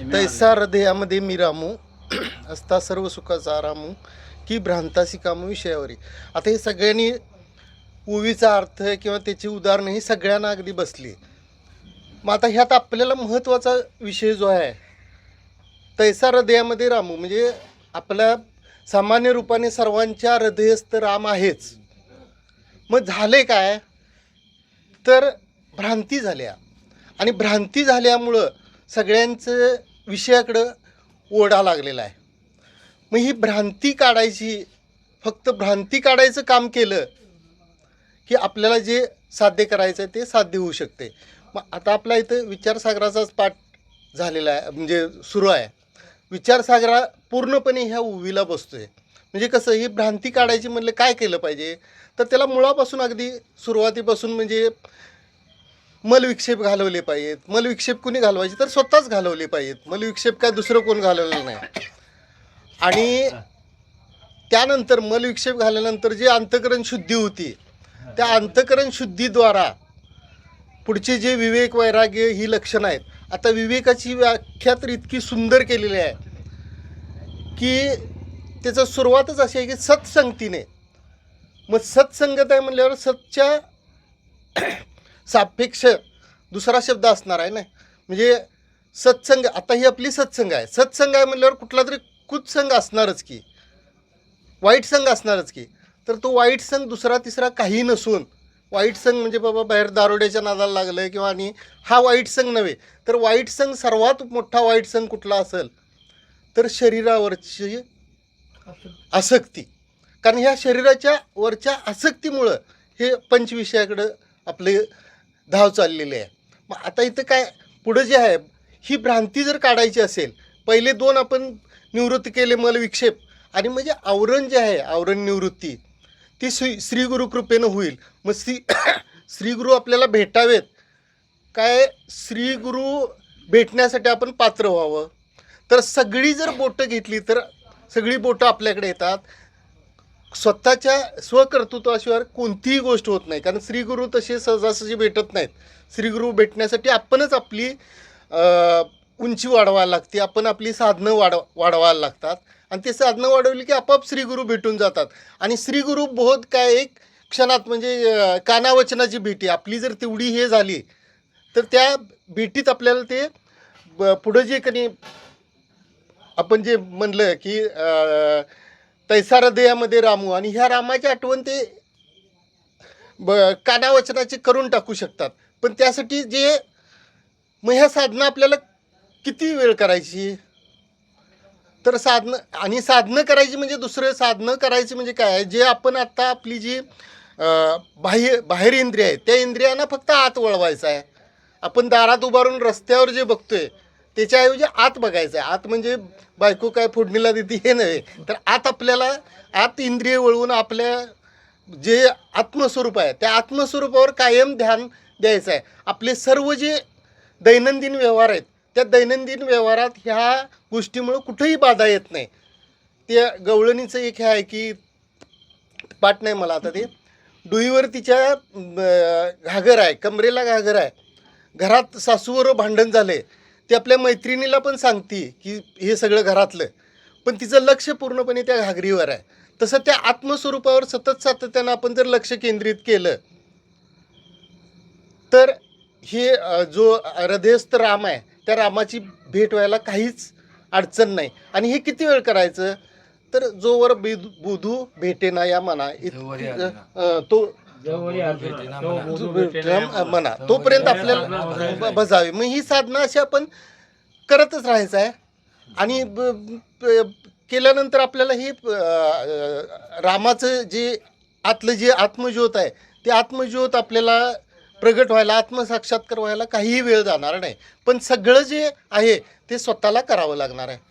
तैसा हृदयामध्ये मी रामू असता सर्व सुखाचा रामू की भ्रांतासी कामू विषयावरी. आता हे सगळ्यांनी उवीचा अर्थ किंवा त्याची उदाहरणं ही सगळ्यांना अगदी बसली. मग आता ह्यात आपल्याला महत्त्वाचा विषय जो आहे तैसा हृदयामध्ये रामू म्हणजे आपल्या सामान्य रूपाने सर्वांच्या हृदयस्थ राम आहेच. मग झाले काय? तर भ्रांती झाल्या. आणि भ्रांती झाल्यामुळं सगळ्यांचं विषयाकडं ओढा लागलेला आहे. मग ही भ्रांती काढायची फक्त भ्रांती काढायचं काम केलं की आपल्याला जे साध्य करायचं आहे ते साध्य होऊ शकते. मग आता आपला इथं विचारसागराचाच पाठ झालेला आहे म्हणजे सुरू आहे. विचारसागरा पूर्णपणे ह्या उवीला बसतो आहे म्हणजे कसं ही भ्रांती काढायची म्हणलं काय केलं पाहिजे? तर त्याला मुळापासून अगदी सुरुवातीपासून म्हणजे मलविक्षेप घालवले पाहिजेत. मलविक्षेप कुणी घालवायचे? तर स्वतःच घालवले पाहिजेत. मलविक्षेप काय दुसरं कोण घालवलं नाही. आणि त्यानंतर मलविक्षेप घाल्यानंतर जी अंतकरण शुद्धी होती त्या अंतकरण शुद्धीद्वारा पुढचे जे विवेक वैराग्य ही लक्षणं आहेत. आता विवेकाची व्याख्या तर इतकी सुंदर केलेली आहे की त्याचं सुरुवातच अशी आहे की सत्संगतीने. मग सत्संगत आहे म्हणल्यावर सतच्या सापेक्ष दुसरा शब्द असणार आहे ना. म्हणजे सत्संग आता ही आपली सत्संग आहे. सत्संग आहे म्हणल्यावर कुठला तरी कुत्संग असणारच की. वाईट संघ असणारच की. तर तो वाईट संघ दुसरा तिसरा काही नसून वाईट संघ म्हणजे बाबा बाहेर दारोड्याच्या नादाला लागलं किंवा आणि हा वाईट संघ नव्हे. तर वाईट संघ सर्वात मोठा वाईट संघ कुठला असेल? तर शरीरावरची आसक्ती. कारण ह्या शरीराच्या वरच्या आसक्तीमुळं हे पंचविषयाकडं आपले धाव चाललेली आहे. मग आता इथं काय पुढं जे आहे ही भ्रांती जर काढायची असेल पहिले दोन आपण निवृत्ती केले मल विक्षेप. आणि म्हणजे आवरण जे आहे आवरण निवृत्ती ती श्री श्रीगुरु कृपेनं होईल. मग श्री श्रीगुरु आपल्याला भेटावेत. काय श्रीगुरु भेटण्यासाठी आपण पात्र व्हावं? तर सगळी जर बोटं घेतली तर सगळी बोटं आपल्याकडे येतात. स्वतःच्या स्वकर्तृत्वाशिवाय कोणतीही गोष्ट होत नाही. कारण श्रीगुरु तसे सहजासहजी भेटत नाहीत. श्रीगुरु भेटण्यासाठी आपणच आपली उंची वाढवायला लागते. आपण आपली साधनं वाढ वाढवायला लागतात. आणि ते साधनं वाढवली की आपाप श्रीगुरु भेटून जातात. आणि श्रीगुरु बोध काय एक क्षणात म्हणजे कानावचनाची भेटी आपली जर तेवढी हे झाली तर त्या भेटीत आपल्याला ते ब- पुढं जे कधी आपण जे म्हणलं की तैसा हृदयामध्ये रामू. आणि ह्या रामाची आठवण ते ब कानावचनाचे करून टाकू शकतात. पण त्यासाठी जे मग ह्या साधनं आपल्याला किती वेळ करायची? तर साधनं आणि साधनं करायची म्हणजे दुसरं साधनं करायची म्हणजे काय आहे? जे आपण आत्ता आपली जी बाह्य बाहेर इंद्रिय आहे त्या इंद्रियांना फक्त आत वळवायचं आहे. आपण दारात उभारून रस्त्यावर जे बघतोय त्याच्याऐवजी आत बघायचं आहे. आत म्हणजे बायको काय फोडणीला देते हे नव्हे. तर आत आपल्याला आत इंद्रिय वळवून आपल्या जे आत्मस्वरूप आहे त्या आत्मस्वरूपावर कायम ध्यान द्यायचं आहे. आपले सर्व जे दैनंदिन व्यवहार आहेत त्या दैनंदिन व्यवहारात ह्या गोष्टीमुळं कुठंही बाधा येत नाही. त्या गवळणीचं एक हे आहे की पाठ नाही मला आता ते. डुईवर तिच्या घागर आहे कमरेला घागर आहे. घरात सासूवर भांडण झाले ती आपल्या मैत्रिणीला पण सांगते की हे सगळं घरातलं. पण तिचं लक्ष पूर्णपणे त्या घागरीवर आहे. तसं त्या आत्मस्वरूपावर सतत सातत्यानं आपण जर लक्ष केंद्रित केलं तर हे जो हृदयस्थ राम आहे त्या रामाची भेट व्हायला काहीच अडचण नाही. आणि हे किती वेळ करायचं? तर जोवर बुधू भेटे ना या मना तो म्हणा. तोपर्यंत आपल्याला ब- बजावी मग ही साधनं अशी आपण करतच राहायचं आहे. आणि केल्यानंतर आपल्याला ही रामाचं जे आतलं जे आत्मज्योत आहे ते आत्मज्योत आपल्याला प्रगट व्हायला आत्मसाक्षात्कार व्हायला काहीही वेळ जाणार नाही. पण सगळं जे आहे ते स्वतःला करावं लागणार आहे.